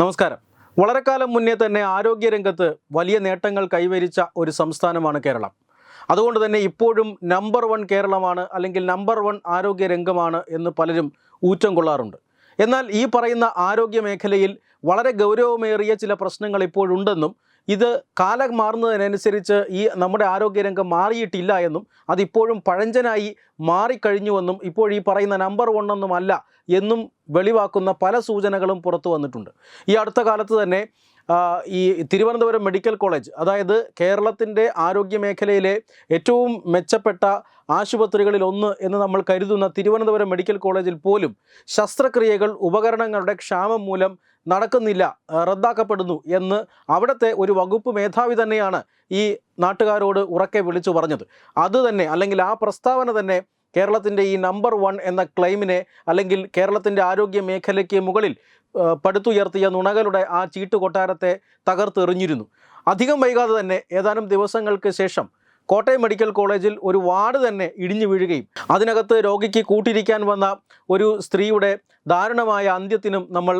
നമസ്കാരം. വളരെ കാലം മുന്നേ തന്നെ ആരോഗ്യരംഗത്ത് വലിയ നേട്ടങ്ങൾ കൈവരിച്ച ഒരു സംസ്ഥാനമാണ് കേരളം. അതുകൊണ്ട് തന്നെ ഇപ്പോഴും നമ്പർ വൺ കേരളമാണ് അല്ലെങ്കിൽ നമ്പർ വൺ ആരോഗ്യ രംഗമാണ് എന്ന് പലരും ഊറ്റം കൊള്ളാറുണ്ട്. എന്നാൽ ഈ പറയുന്ന ആരോഗ്യ മേഖലയിൽ വളരെ ഗൗരവമേറിയ ചില പ്രശ്നങ്ങൾ ഇപ്പോഴുണ്ടെന്നും ഇത് കാലം മാറുന്നതിനനുസരിച്ച് ഈ നമ്മുടെ ആരോഗ്യരംഗം മാറിയിട്ടില്ല എന്നും അതിപ്പോഴും പഴഞ്ചനായി മാറിക്കഴിഞ്ഞുവെന്നും ഇപ്പോൾ ഈ പറയുന്ന നമ്പർ വണ്ണൊന്നുമല്ല എന്നും വെളിവാക്കുന്ന പല സൂചനകളും പുറത്തു വന്നിട്ടുണ്ട്. ഈ അടുത്ത കാലത്ത് തന്നെ ഈ തിരുവനന്തപുരം മെഡിക്കൽ കോളേജ് അതായത് കേരളത്തിന്റെ ആരോഗ്യ മേഖലയിലെ ഏറ്റവും മെച്ചപ്പെട്ട ആശുപത്രികളിൽ ഒന്ന് എന്ന് നമ്മൾ കരുതുന്ന തിരുവനന്തപുരം മെഡിക്കൽ കോളേജിൽ പോലും ശസ്ത്രക്രിയകൾ ഉപകരണങ്ങളുടെ ക്ഷാമം മൂലം നടക്കുന്നില്ല റദ്ദാക്കപ്പെടുന്നു എന്ന് അവിടുത്തെ ഒരു വകുപ്പ് മേധാവി തന്നെയാണ് ഈ നാട്ടുകാരോട് ഉറക്കെ വിളിച്ചു പറഞ്ഞത്. അത് തന്നെ അല്ലെങ്കിൽ ആ പ്രസ്താവന തന്നെ കേരളത്തിന്റെ ഈ നമ്പർ വൺ എന്ന ക്ലെയിമിനെ അല്ലെങ്കിൽ കേരളത്തിന്റെ ആരോഗ്യ മേഖലയ്ക്ക് മുകളിൽ പടുത്തുയർത്തിയ നുണകളുടെ ആ ചീട്ടുകൊട്ടാരത്തെ തകർത്തെറിഞ്ഞിരുന്നു. അധികം വൈകാതെ തന്നെ ഏതാനും ദിവസങ്ങൾക്ക് ശേഷം കോട്ടയം മെഡിക്കൽ കോളേജിൽ ഒരു വാർഡ് തന്നെ ഇടിഞ്ഞു വീഴുകയും അതിനകത്ത് രോഗിക്ക് കൂട്ടിരിക്കാൻ വന്ന ഒരു സ്ത്രീയുടെ ദാരുണമായ അന്ത്യത്തിനും നമ്മൾ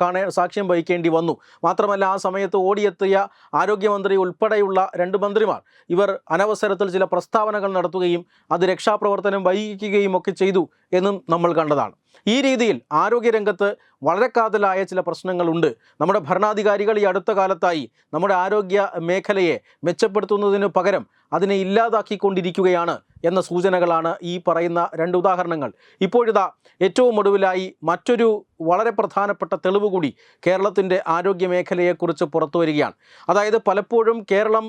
കാണേ സാക്ഷ്യം വഹിക്കേണ്ടി വന്നു. മാത്രമല്ല ആ സമയത്ത് ഓടിയെത്തിയ ആരോഗ്യമന്ത്രി ഉൾപ്പെടെയുള്ള രണ്ട് മന്ത്രിമാർ ഇവർ അനവസരത്തിൽ ചില പ്രസ്താവനകൾ നടത്തുകയും അത് രക്ഷാപ്രവർത്തനം വൈകിക്കുകയും ഒക്കെ ചെയ്തു എന്നും നമ്മൾ കണ്ടതാണ്. ഈ രീതിയിൽ ആരോഗ്യരംഗത്ത് വളരെ കാതലായ ചില പ്രശ്നങ്ങളുണ്ട്. നമ്മുടെ ഭരണാധികാരികൾ ഈ അടുത്ത കാലത്തായി നമ്മുടെ ആരോഗ്യ മേഖലയെ മെച്ചപ്പെടുത്തുന്നതിന് പകരം അതിനെ ഇല്ലാതാക്കിക്കൊണ്ടിരിക്കുകയാണ്. എന്ന സൂചനകളാണ് ഈ പറയുന്ന രണ്ട് ഉദാഹരണങ്ങൾ. ഇപ്പോഴിതാ ഏറ്റവും ഒടുവിലായി മറ്റൊരു വളരെ പ്രധാനപ്പെട്ട തെളിവ് കൂടി കേരളത്തിന്റെ ആരോഗ്യ മേഖലയെക്കുറിച്ച് പുറത്തു വരികയാണ്. അതായത് പലപ്പോഴും കേരളം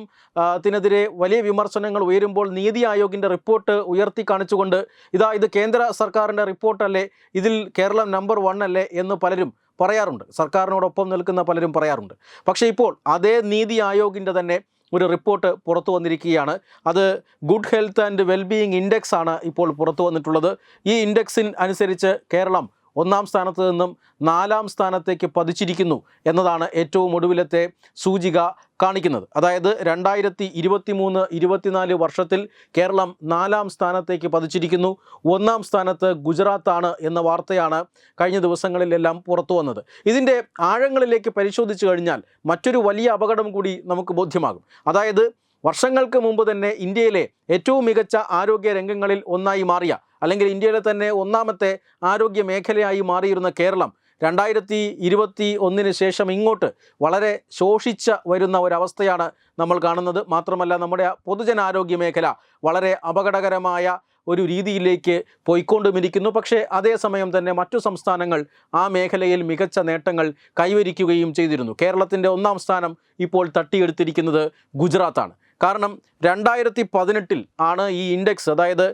ത്തിനെതിരെ വലിയ വിമർശനങ്ങൾ ഉയരുമ്പോൾ നീതി ആയോഗിന്റെ റിപ്പോർട്ട് ഉയർത്തി കാണിച്ചുകൊണ്ട് ഇതാ ഇത് കേന്ദ്ര സർക്കാരിന്റെ റിപ്പോർട്ടല്ലേ ഇതിൽ കേരളം നമ്പർ വൺ അല്ലേ എന്ന് പലരും പറയാറുണ്ട്. സർക്കാരിനോടൊപ്പം നിൽക്കുന്ന പലരും പറയാറുണ്ട്. പക്ഷേ ഇപ്പോൾ അതേ നീതി ആയോഗിന്റെ തന്നെ ഒരു റിപ്പോർട്ട് പുറത്തു വന്നിരിക്കുകയാണ്. അത് good health and wellbeing index ആണ് ഇപ്പോൾ പുറത്തു വന്നിട്ടുള്ളത്. ഈ ഇൻഡെക്സിൻ അനുസരിച്ച് കേരളം ഒന്നാം സ്ഥാനത്ത് നിന്നും നാലാം സ്ഥാനത്തേക്ക് പതിച്ചിരിക്കുന്നു എന്നതാണ് ഏറ്റവും ഒടുവിലത്തെ സൂചിക കാണിക്കുന്നത്. അതായത് രണ്ടായിരത്തി ഇരുപത്തി മൂന്ന് ഇരുപത്തിനാല് വർഷത്തിൽ കേരളം നാലാം സ്ഥാനത്തേക്ക് പതിച്ചിരിക്കുന്നു. ഒന്നാം സ്ഥാനത്ത് ഗുജറാത്താണ് എന്ന വാർത്തയാണ് കഴിഞ്ഞ ദിവസങ്ങളിലെല്ലാം പുറത്തു വന്നത്. ഇതിന്റെ ആഴങ്ങളിലേക്ക് പരിശോധിച്ചു കഴിഞ്ഞാൽ മറ്റൊരു വലിയ അപകടം കൂടി നമുക്ക് ബോധ്യമാകും. അതായത് വർഷങ്ങൾക്ക് മുമ്പ് തന്നെ ഇന്ത്യയിലെ ഏറ്റവും മികച്ച ആരോഗ്യ രംഗങ്ങളിൽ ഒന്നായി മാറിയ അല്ലെങ്കിൽ ഇന്ത്യയിലെ തന്നെ ഒന്നാമത്തെ ആരോഗ്യ മേഖലയായി മാറിയിരുന്ന കേരളം രണ്ടായിരത്തി ഇരുപത്തി ഒന്നിന് ശേഷം ഇങ്ങോട്ട് വളരെ ശോഷിച്ച വരുന്ന ഒരവസ്ഥയാണ് നമ്മൾ കാണുന്നത്. മാത്രമല്ല നമ്മുടെ പൊതുജനാരോഗ്യ മേഖല വളരെ അപകടകരമായ ഒരു രീതിയിലേക്ക് പോയിക്കൊണ്ടുമിരിക്കുന്നു. പക്ഷേ അതേസമയം തന്നെ മറ്റു സംസ്ഥാനങ്ങൾ ആ മേഖലയിൽ മികച്ച നേട്ടങ്ങൾ കൈവരിക്കുകയും ചെയ്തിരുന്നു. കേരളത്തിന്റെ ഒന്നാം സ്ഥാനം ഇപ്പോൾ തട്ടിയെടുത്തിരിക്കുന്നത് ഗുജറാത്താണ്. കാരണം രണ്ടായിരത്തി പതിനെട്ടിൽ ആണ് ഈ ഇൻഡെക്സ് അതായത്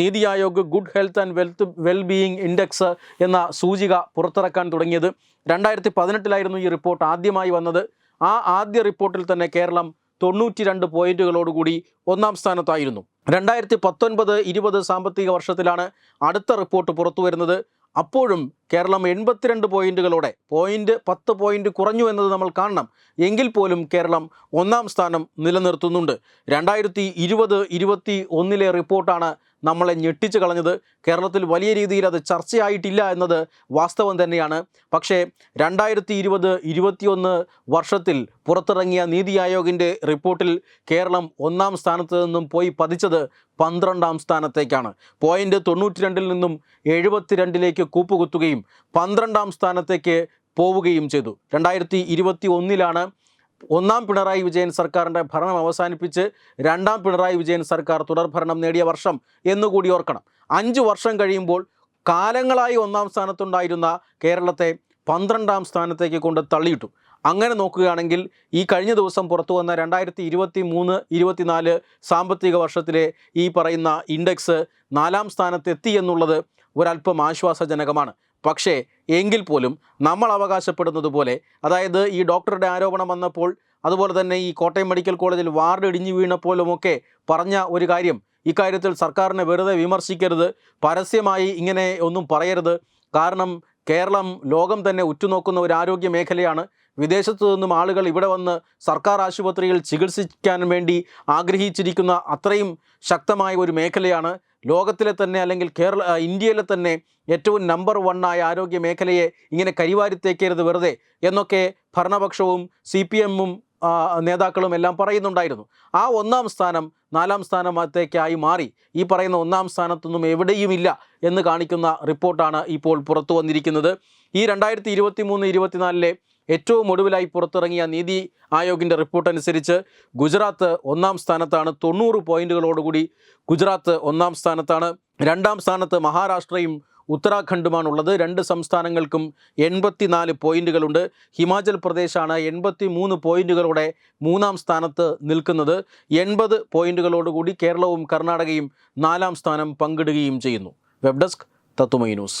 NITI Aayog good health and wealth wellbeing index എന്ന സൂചിക പുറത്തിറക്കാൻ തുടങ്ങിയത് രണ്ടായിരത്തി പതിനെട്ടിലായിരുന്നു ഈ റിപ്പോർട്ട് ആദ്യമായി വന്നത്. ആ ആദ്യ റിപ്പോർട്ടിൽ തന്നെ കേരളം തൊണ്ണൂറ്റി രണ്ട് പോയിന്റുകളോടുകൂടി ഒന്നാം സ്ഥാനത്തായിരുന്നു. രണ്ടായിരത്തി പത്തൊൻപത് ഇരുപത് സാമ്പത്തിക വർഷത്തിലാണ് അടുത്ത റിപ്പോർട്ട് പുറത്തു വരുന്നത് അപ്പോഴും കേരളം എൺപത്തിരണ്ട് പോയിന്റുകളോടെ പോയിന്റ് പത്ത് പോയിന്റ് കുറഞ്ഞു എന്നത് നമ്മൾ കാണണം. എങ്കിൽ പോലും കേരളം ഒന്നാം സ്ഥാനം നിലനിർത്തുന്നുണ്ട്. രണ്ടായിരത്തി ഇരുപത് ഇരുപത്തി ഒന്നിലെ റിപ്പോർട്ടാണ് നമ്മളെ ഞെട്ടിച്ചു കളഞ്ഞത്. കേരളത്തിൽ വലിയ രീതിയിൽ അത് ചർച്ചയായിട്ടില്ല എന്നത് വാസ്തവം തന്നെയാണ്. പക്ഷേ രണ്ടായിരത്തി ഇരുപത് ഇരുപത്തിയൊന്ന് വർഷത്തിൽ പുറത്തിറങ്ങിയ നീതി ആയോഗിന്റെ റിപ്പോർട്ടിൽ കേരളം ഒന്നാം സ്ഥാനത്ത് നിന്നും പോയി പതിച്ചത് പന്ത്രണ്ടാം സ്ഥാനത്തേക്കാണ്. പോയിന്റ് തൊണ്ണൂറ്റി രണ്ടിൽ നിന്നും എഴുപത്തിരണ്ടിലേക്ക് കൂപ്പുകുത്തുകയും പന്ത്രണ്ടാം സ്ഥാനത്തേക്ക് പോവുകയും ചെയ്തു. രണ്ടായിരത്തി ഇരുപത്തി ഒന്നിലാണ് ഒന്നാം പിണറായി വിജയൻ സർക്കാരിന്റെ ഭരണം അവസാനിപ്പിച്ച് രണ്ടാം പിണറായി വിജയൻ സർക്കാർ തുടർഭരണം നേടിയ വർഷം എന്നുകൂടി ഓർക്കണം. അഞ്ച് വർഷം കഴിയുമ്പോൾ കാലങ്ങളായി ഒന്നാം സ്ഥാനത്തുണ്ടായിരുന്ന കേരളത്തെ പന്ത്രണ്ടാം സ്ഥാനത്തേക്ക് കൊണ്ട് തള്ളിയിട്ടു. അങ്ങനെ നോക്കുകയാണെങ്കിൽ ഈ കഴിഞ്ഞ ദിവസം പുറത്തു വന്ന രണ്ടായിരത്തി ഇരുപത്തി മൂന്ന് ഇരുപത്തിനാല് സാമ്പത്തിക വർഷത്തിലെ ഈ പറയുന്ന ഇൻഡെക്സ് നാലാം സ്ഥാനത്തെത്തി എന്നുള്ളത് ഒരല്പം ആശ്വാസജനകമാണ്. പക്ഷേ എങ്കിൽ പോലും നമ്മൾ അവകാശപ്പെടുന്നത് പോലെ അതായത് ഈ ഡോക്ടറുടെ ആരോപണം വന്നപ്പോൾ അതുപോലെ തന്നെ ഈ കോട്ടയം മെഡിക്കൽ കോളേജിൽ വാർഡ് ഇടിഞ്ഞു വീണപ്പോലുമൊക്കെ പറഞ്ഞ ഒരു കാര്യം ഇക്കാര്യത്തിൽ സർക്കാരിനെ വെറുതെ വിമർശിക്കരുത് പരസ്യമായി ഇങ്ങനെ ഒന്നും പറയരുത്. കാരണം കേരളം ലോകം തന്നെ ഉറ്റുനോക്കുന്ന ഒരു ആരോഗ്യ മേഖലയാണ്. വിദേശത്തു നിന്നും ആളുകൾ ഇവിടെ വന്ന് സർക്കാർ ആശുപത്രിയിൽ ചികിത്സിക്കാൻ വേണ്ടി ആഗ്രഹിച്ചിരിക്കുന്ന അത്രയും ശക്തമായ ഒരു മേഖലയാണ്. ലോകത്തിലെ തന്നെ അല്ലെങ്കിൽ കേരള ഇന്ത്യയിലെ തന്നെ ഏറ്റവും നമ്പർ വണ്ണായ ആരോഗ്യ മേഖലയെ ഇങ്ങനെ കരിവാരിത്തേക്കരുത് വെറുതെ എന്നൊക്കെ ഭരണപക്ഷവും സി പി എമ്മും നേതാക്കളും എല്ലാം പറയുന്നുണ്ടായിരുന്നു. ആ ഒന്നാം സ്ഥാനം നാലാം സ്ഥാനത്തേക്കായി മാറി. ഈ പറയുന്ന ഒന്നാം സ്ഥാനത്തൊന്നും എവിടെയുമില്ല എന്ന് കാണിക്കുന്ന റിപ്പോർട്ടാണ് ഇപ്പോൾ പുറത്തു വന്നിരിക്കുന്നത്. ഈ രണ്ടായിരത്തി ഇരുപത്തി മൂന്ന് ഇരുപത്തിനാലിലെ ഏറ്റവും ഒടുവിലായി പുറത്തിറങ്ങിയ നീതി ആയോഗിന്റെ റിപ്പോർട്ട് അനുസരിച്ച് ഗുജറാത്ത് ഒന്നാം സ്ഥാനത്താണ്. തൊണ്ണൂറ് പോയിന്റുകളോടുകൂടി ഗുജറാത്ത് ഒന്നാം സ്ഥാനത്താണ്. രണ്ടാം സ്ഥാനത്ത് മഹാരാഷ്ട്രയും ഉത്തരാഖണ്ഡുമാണുള്ളത്. രണ്ട് സംസ്ഥാനങ്ങൾക്കും എൺപത്തിനാല് പോയിന്റുകളുണ്ട് ഹിമാചൽ പ്രദേശാണ് എൺപത്തി മൂന്ന് പോയിന്റുകളോടെ മൂന്നാം സ്ഥാനത്ത് നിൽക്കുന്നത്. എൺപത് പോയിന്റുകളോടുകൂടി കേരളവും കർണാടകയും നാലാം സ്ഥാനം പങ്കിടുകയും ചെയ്യുന്നു. Web desk Tattvamayi news